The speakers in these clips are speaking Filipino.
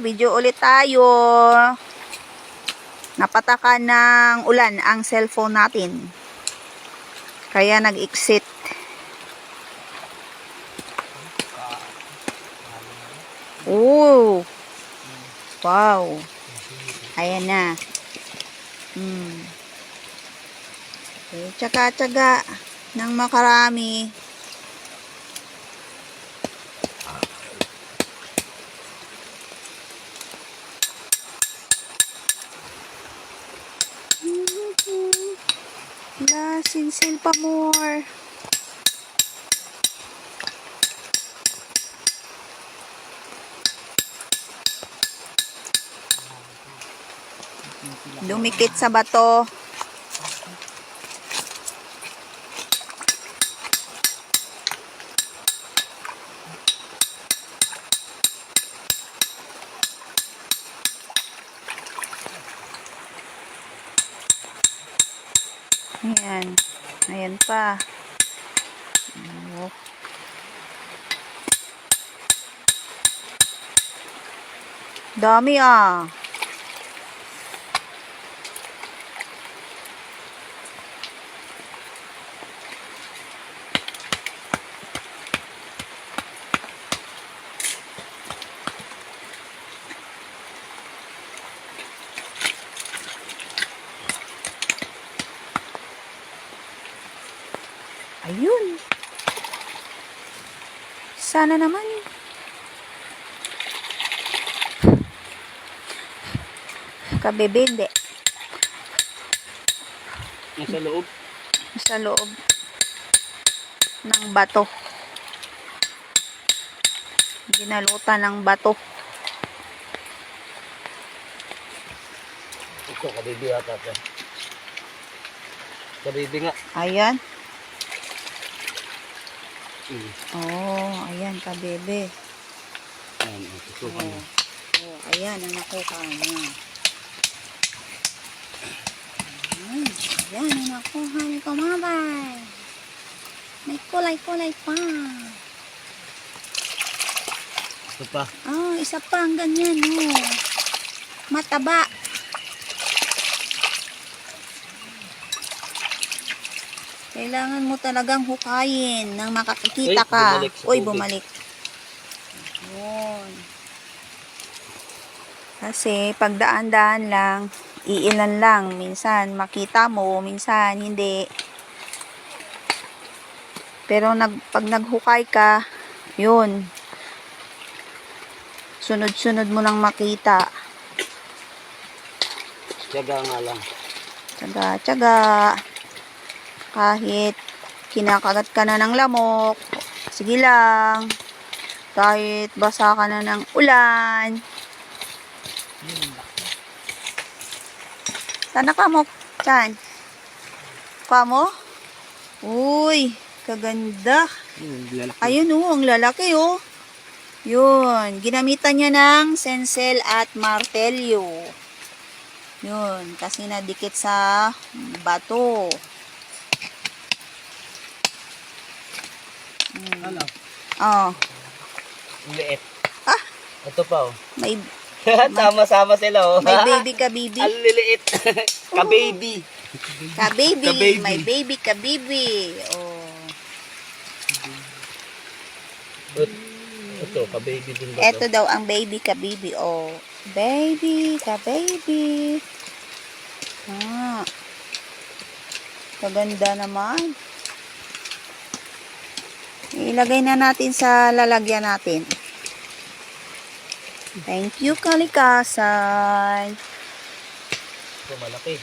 video ulit tayo. Napatakan ng ulan ang cellphone natin. Kaya nag-exit. Oh. Wow. Ayan na. Hmm. Okay, tsaga-tsaga ng makarami. La, sinsil pa more. Dumikit sa bato. Ayan. Ayan pa. Oh. Dami ah. Ayun. Sana naman. Kabebe, hindi. Nasa loob. Sa loob ng bato. Ginalutan ng bato. Ito, kabibi yata. Kabibi nga. Ayan. Hmm. Oh, ayan, kabebe. Ayan, tutukan Oh, mo. oh, ayan ang nakuha niya. Ayan, ayan ang nakuha ni Kamabay. May kulay-kulay pa. Ito pa. Oh, isa pa ang ganyan, oh. Mataba. Kailangan mo talagang hukayin nang makakikita ka. bumalik Uy, bumalik. Yun. Kasi pagdaan-daan lang, iilan lang. Minsan makita mo, minsan hindi. Pero nag, pag naghukay ka, yun. Sunod-sunod mo lang makita. Tiyaga nga lang. Tsaga, tsaga. Kahit kinakagat ka na ng lamok, sige lang. Kahit basa ka na ng ulan. Sana ka mo? Ka mo? Uy, kaganda. Ayun oh, ang lalaki oh. Yun, ginamitan niya ng sensel at martelyo. Yun, kasi nadikit sa bato. Ano? Oh, Liit. Ah! Ito pa oh. may, Sama-sama sila oh. may baby ka baby. Ang liliit. Ka-baby. Ka baby, Ka-baby. may baby ka baby. Oh. It- Ito, ka-baby din ba Ito daw ang baby ka baby. Oh, baby ka baby. Ah. Kaganda naman. Ilagay na natin sa lalagyan natin. Thank you, kalikasan. Ito malaki.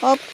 Hop.